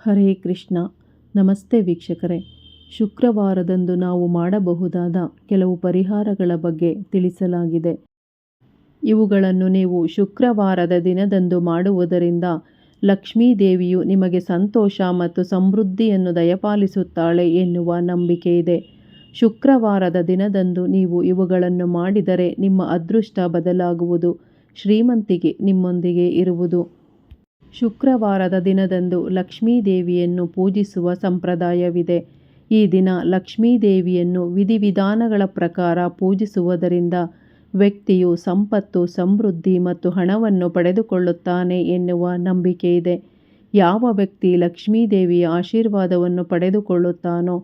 ಹರೇ ಕೃಷ್ಣ. ನಮಸ್ತೆ ವೀಕ್ಷಕರೇ. ಶುಕ್ರವಾರದಂದು ನಾವು ಮಾಡಬಹುದಾದ ಕೆಲವು ಪರಿಹಾರಗಳ ಬಗ್ಗೆ ತಿಳಿಸಲಾಗಿದೆ. ಇವುಗಳನ್ನು ನೀವು ಶುಕ್ರವಾರದ ದಿನದಂದು ಮಾಡುವುದರಿಂದ ಲಕ್ಷ್ಮೀ ದೇವಿಯು ನಿಮಗೆ ಸಂತೋಷ ಮತ್ತು ಸಮೃದ್ಧಿಯನ್ನು ದಯಪಾಲಿಸುತ್ತಾಳೆ ಎನ್ನುವ ನಂಬಿಕೆ ಇದೆ. ಶುಕ್ರವಾರದ ದಿನದಂದು ನೀವು ಇವುಗಳನ್ನು ಮಾಡಿದರೆ ನಿಮ್ಮ ಅದೃಷ್ಟ ಬದಲಾಗುವುದು. ಶ್ರೀಮಂತಿಗೆ ನಿಮ್ಮೊಂದಿಗೆ ಇರುವುದು. ಶುಕ್ರವಾರದ ದಿನದಂದು ಲಕ್ಷ್ಮೀದೇವಿಯನ್ನು ಪೂಜಿಸುವ ಸಂಪ್ರದಾಯವಿದೆ. ಈ ದಿನ ಲಕ್ಷ್ಮೀದೇವಿಯನ್ನು ವಿಧಿವಿಧಾನಗಳ ಪ್ರಕಾರ ಪೂಜಿಸುವುದರಿಂದ ವ್ಯಕ್ತಿಯು ಸಂಪತ್ತು, ಸಮೃದ್ಧಿ ಮತ್ತು ಹಣವನ್ನು ಪಡೆದುಕೊಳ್ಳುತ್ತಾನೆ ಎನ್ನುವ ನಂಬಿಕೆ ಇದೆ. ಯಾವ ವ್ಯಕ್ತಿ ಲಕ್ಷ್ಮೀದೇವಿಯ ಆಶೀರ್ವಾದವನ್ನು ಪಡೆದುಕೊಳ್ಳುತ್ತಾನೋ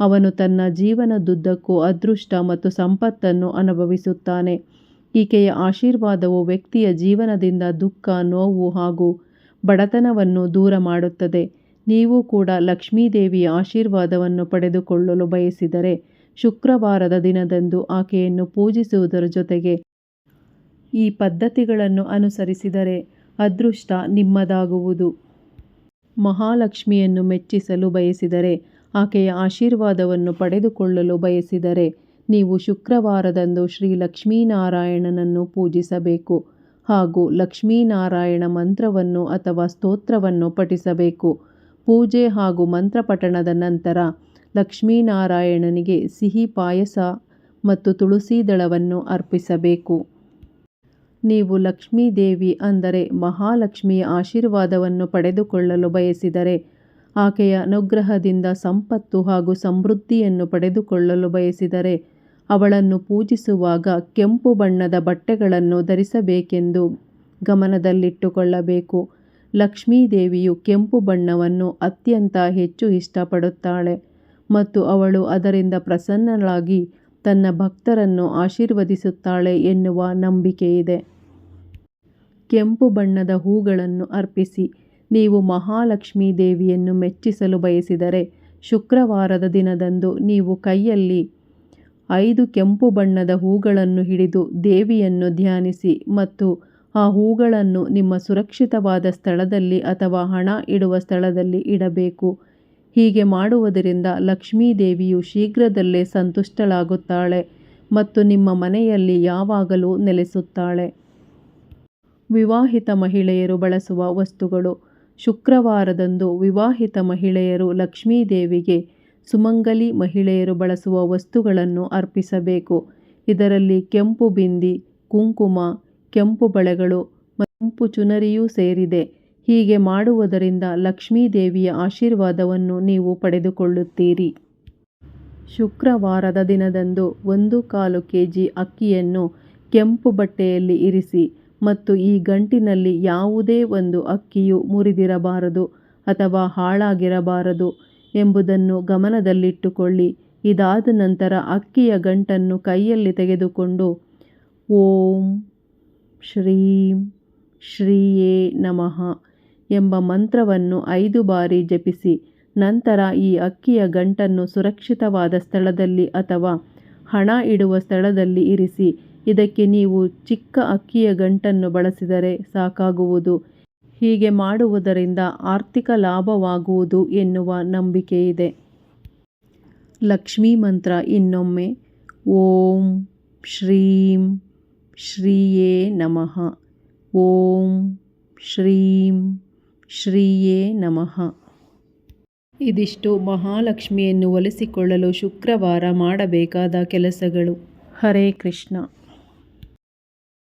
ಅವನು ತನ್ನ ಜೀವನದುದ್ದಕ್ಕೂ ಅದೃಷ್ಟ ಮತ್ತು ಸಂಪತ್ತನ್ನು ಅನುಭವಿಸುತ್ತಾನೆ. ಈಕೆಯ ಆಶೀರ್ವಾದವು ವ್ಯಕ್ತಿಯ ಜೀವನದಿಂದ ದುಃಖ, ನೋವು ಹಾಗೂ ಬಡತನವನ್ನು ದೂರ ಮಾಡುತ್ತದೆ. ನೀವು ಕೂಡ ಲಕ್ಷ್ಮೀದೇವಿಯ ಆಶೀರ್ವಾದವನ್ನು ಪಡೆದುಕೊಳ್ಳಲು ಬಯಸಿದರೆ ಶುಕ್ರವಾರದ ದಿನದಂದು ಆಕೆಯನ್ನು ಪೂಜಿಸುವುದರ ಜೊತೆಗೆ ಈ ಪದ್ಧತಿಗಳನ್ನು ಅನುಸರಿಸಿದರೆ ಅದೃಷ್ಟ ನಿಮ್ಮದಾಗುವುದು. ಮಹಾಲಕ್ಷ್ಮಿಯನ್ನು ಮೆಚ್ಚಿಸಲು ಬಯಸಿದರೆ ಆಕೆಯ ಆಶೀರ್ವಾದವನ್ನು ಪಡೆದುಕೊಳ್ಳಲು ಬಯಸಿದರೆ ನೀವು ಶುಕ್ರವಾರದಂದು ಶ್ರೀ ಲಕ್ಷ್ಮೀನಾರಾಯಣನನ್ನು ಪೂಜಿಸಬೇಕು. ಹಾಗೂ ಲಕ್ಷ್ಮೀನಾರಾಯಣ ಮಂತ್ರವನ್ನು ಅಥವಾ ಸ್ತೋತ್ರವನ್ನು ಪಠಿಸಬೇಕು. ಪೂಜೆ ಹಾಗೂ ಮಂತ್ರ ಪಠಣದ ನಂತರ ಲಕ್ಷ್ಮೀನಾರಾಯಣನಿಗೆ ಸಿಹಿ ಪಾಯಸ ಮತ್ತು ತುಳಸಿ ದಳವನ್ನು ಅರ್ಪಿಸಬೇಕು. ನೀವು ಲಕ್ಷ್ಮೀದೇವಿ ಅಂದರೆ ಮಹಾಲಕ್ಷ್ಮಿಯ ಆಶೀರ್ವಾದವನ್ನು ಪಡೆದುಕೊಳ್ಳಲು ಬಯಸಿದರೆ ಆಕೆಯ ಅನುಗ್ರಹದಿಂದ ಸಂಪತ್ತು ಹಾಗೂ ಸಮೃದ್ಧಿಯನ್ನು ಪಡೆದುಕೊಳ್ಳಲು ಬಯಸಿದರೆ ಅವಳನ್ನು ಪೂಜಿಸುವಾಗ ಕೆಂಪು ಬಣ್ಣದ ಬಟ್ಟೆಗಳನ್ನು ಧರಿಸಬೇಕೆಂದು ಗಮನದಲ್ಲಿಟ್ಟುಕೊಳ್ಳಬೇಕು. ಲಕ್ಷ್ಮೀದೇವಿಯು ಕೆಂಪು ಬಣ್ಣವನ್ನು ಅತ್ಯಂತ ಹೆಚ್ಚು ಇಷ್ಟಪಡುತ್ತಾಳೆ ಮತ್ತು ಅವಳು ಅದರಿಂದ ಪ್ರಸನ್ನಳಾಗಿ ತನ್ನ ಭಕ್ತರನ್ನು ಆಶೀರ್ವದಿಸುತ್ತಾಳೆ ಎನ್ನುವ ನಂಬಿಕೆಯಿದೆ. ಕೆಂಪು ಬಣ್ಣದ ಹೂಗಳನ್ನು ಅರ್ಪಿಸಿ, ನೀವು ಮಹಾಲಕ್ಷ್ಮೀ ದೇವಿಯನ್ನು ಮೆಚ್ಚಿಸಲು ಬಯಸಿದರೆ ಶುಕ್ರವಾರದ ದಿನದಂದು ನೀವು ಕೈಯಲ್ಲಿ ಐದು ಕೆಂಪು ಬಣ್ಣದ ಹೂಗಳನ್ನು ಹಿಡಿದು ದೇವಿಯನ್ನು ಧ್ಯಾನಿಸಿ ಮತ್ತು ಆ ಹೂಗಳನ್ನು ನಿಮ್ಮ ಸುರಕ್ಷಿತವಾದ ಸ್ಥಳದಲ್ಲಿ ಅಥವಾ ಹಣ ಇಡುವ ಸ್ಥಳದಲ್ಲಿ ಇಡಬೇಕು. ಹೀಗೆ ಮಾಡುವುದರಿಂದ ಲಕ್ಷ್ಮೀ ದೇವಿಯು ಶೀಘ್ರದಲ್ಲೇ ಸಂತುಷ್ಟಳಾಗುತ್ತಾಳೆ ಮತ್ತು ನಿಮ್ಮ ಮನೆಯಲ್ಲಿ ಯಾವಾಗಲೂ ನೆಲೆಸುತ್ತಾಳೆ. ವಿವಾಹಿತ ಮಹಿಳೆಯರು ಬಳಸುವ ವಸ್ತುಗಳು. ಶುಕ್ರವಾರದಂದು ವಿವಾಹಿತ ಮಹಿಳೆಯರು ಲಕ್ಷ್ಮೀ ದೇವಿಗೆ ಸುಮಂಗಲಿ ಮಹಿಳೆಯರು ಬಳಸುವ ವಸ್ತುಗಳನ್ನು ಅರ್ಪಿಸಬೇಕು. ಇದರಲ್ಲಿ ಕೆಂಪು ಬಿಂದಿ, ಕುಂಕುಮ, ಕೆಂಪು ಬಳೆಗಳು ಕೆಂಪು ಚುನರಿಯೂ ಸೇರಿದೆ. ಹೀಗೆ ಮಾಡುವುದರಿಂದ ಲಕ್ಷ್ಮೀ ದೇವಿಯ ಆಶೀರ್ವಾದವನ್ನು ನೀವು ಪಡೆದುಕೊಳ್ಳುತ್ತೀರಿ. ಶುಕ್ರವಾರದ ದಿನದಂದು ಒಂದು ಕಾಲು ಕೆಜಿ ಅಕ್ಕಿಯನ್ನು ಕೆಂಪು ಬಟ್ಟೆಯಲ್ಲಿ ಇರಿಸಿ ಮತ್ತು ಈ ಗಂಟಿನಲ್ಲಿ ಯಾವುದೇ ಒಂದು ಅಕ್ಕಿಯು ಮುರಿದಿರಬಾರದು ಅಥವಾ ಹಾಳಾಗಿರಬಾರದು. ಎಂಬುದನ್ನು ಗಮನದಲ್ಲಿಟ್ಟುಕೊಳ್ಳಿ. ಇದಾದ ನಂತರ ಅಕ್ಕಿಯ ಗಂಟನ್ನು ಕೈಯಲ್ಲಿ ತೆಗೆದುಕೊಂಡು, ಓಂ ಶ್ರೀಂ ಶ್ರೀಯೇ ನಮಃ ಎಂಬ ಮಂತ್ರವನ್ನು ಐದು ಬಾರಿ ಜಪಿಸಿ, ನಂತರ ಈ ಅಕ್ಕಿಯ ಗಂಟನ್ನು ಸುರಕ್ಷಿತವಾದ ಸ್ಥಳದಲ್ಲಿ ಅಥವಾ ಹಣ ಇಡುವ ಸ್ಥಳದಲ್ಲಿ ಇರಿಸಿ, ಇದಕ್ಕೆ ನೀವು ಚಿಕ್ಕ ಅಕ್ಕಿಯ ಗಂಟನ್ನು ಬಳಸಿದರೆ ಸಾಕಾಗುವುದು. ಹೀಗೆ ಮಾಡುವುದರಿಂದ ಆರ್ಥಿಕ ಲಾಭವಾಗುವುದು ಎನ್ನುವ ನಂಬಿಕೆಯಿದೆ. ಲಕ್ಷ್ಮೀ ಮಂತ್ರ ಇನ್ನೊಮ್ಮೆ. ಓಂ ಶ್ರೀಂ ಶ್ರೀಯೇ ನಮಃ. ಓಂ ಶ್ರೀಂ ಶ್ರೀಯೇ ನಮಃ. ಇದಿಷ್ಟು ಮಹಾಲಕ್ಷ್ಮಿಯನ್ನು ಒಲಿಸಿಕೊಳ್ಳಲು ಶುಕ್ರವಾರ ಮಾಡಬೇಕಾದ ಕೆಲಸಗಳು. ಹರೇ ಕೃಷ್ಣ.